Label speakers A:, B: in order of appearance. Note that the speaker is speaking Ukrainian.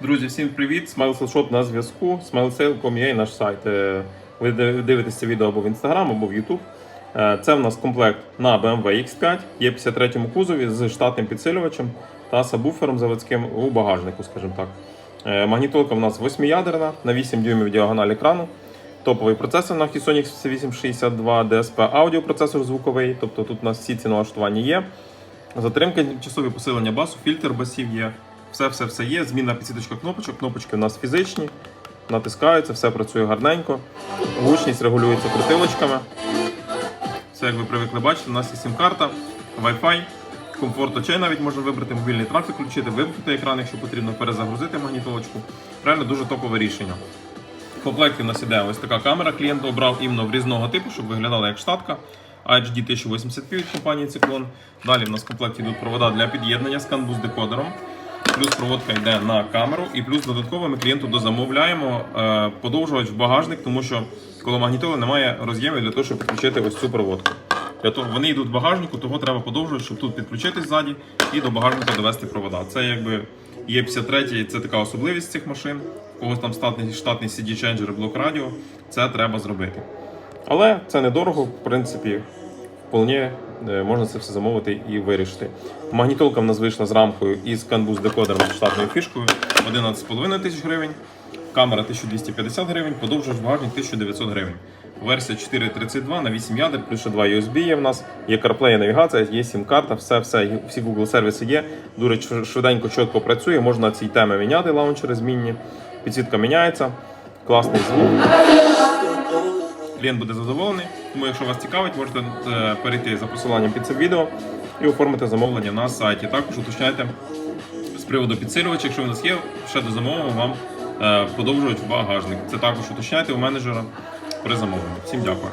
A: Друзі, всім привіт! Shop на зв'язку. SmileSale.com.ua наш сайт. Е, Ви див- дивитесь це відео або в Instagram, або в YouTube. Е, Це в нас комплект на BMW X5, є 53-му кузові з штатним підсилювачем та сабвуфером заводським у багажнику, скажімо так. Е, Магнітолка в нас 8-ядерна на 8 дюймів діагональ екрану. Топовий процесор на Hysonic C862, DSP аудіопроцесор звуковий, тобто тут у нас всі ці налаштування є. Затримка, часові посилення басу, фільтр басів є. Все, все, все є. Змінна підсвіточка кнопочок. Кнопочки у нас фізичні, натискаються, все працює гарненько. Гучність регулюється крутилочками. Все, як ви привикли бачити, у нас є сім-карта, Wi-Fi, комфорт очей навіть можна вибрати, мобільний трафік включити, вимкнути екран, якщо потрібно, перезагрузити магнітолочку. Реально дуже топове рішення. В комплекті у нас іде ось така камера. Клієнт обрав іменно в різного типу, щоб виглядала як штатка. HD 1080p від компанії Cyclone. Далі в нас в комплекті йдуть провода для під'єднання з CAN-BUS декодером. Плюс проводка йде на камеру, і плюс додатково ми клієнту дозамовляємо е, подовжувач в багажник, тому що коло магнітоли немає роз'ємів для того, щоб підключити ось цю проводку. Для того вони йдуть в багажнику, того треба подовжувати, щоб тут підключитись ззаді і до багажника довести провода. Це якби є 53 це така особливість цих машин. У когось там штатний, штатний CD ченджер і блок радіо. Це треба зробити. Але це недорого, в принципі, вполне е, можна це все замовити і вирішити. Магнітолка в нас вийшла з рамкою із CAN-BUS декодером з штатною фішкою 11,5 тисяч гривень, камера 1250 гривень, подовжувач багажник 1900 гривень. Версія 4.32 на 8 ядер, плюс ще 2 USB є в нас, є CarPlay навігація, є сім-карта, все, все, всі Google сервіси є. Дуже швиденько, чітко працює, можна ці теми міняти, лаунчери змінні, підсвітка міняється, класний звук. Клієнт буде задоволений. Тому, якщо вас цікавить, можете е, перейти за посиланням під цим відео і оформити замовлення на сайті. Також уточняйте з приводу підсилювача, якщо у нас є, ще до замовлення вам подовжують багажник. Це також уточняйте у менеджера при замовленні. Всім дякую.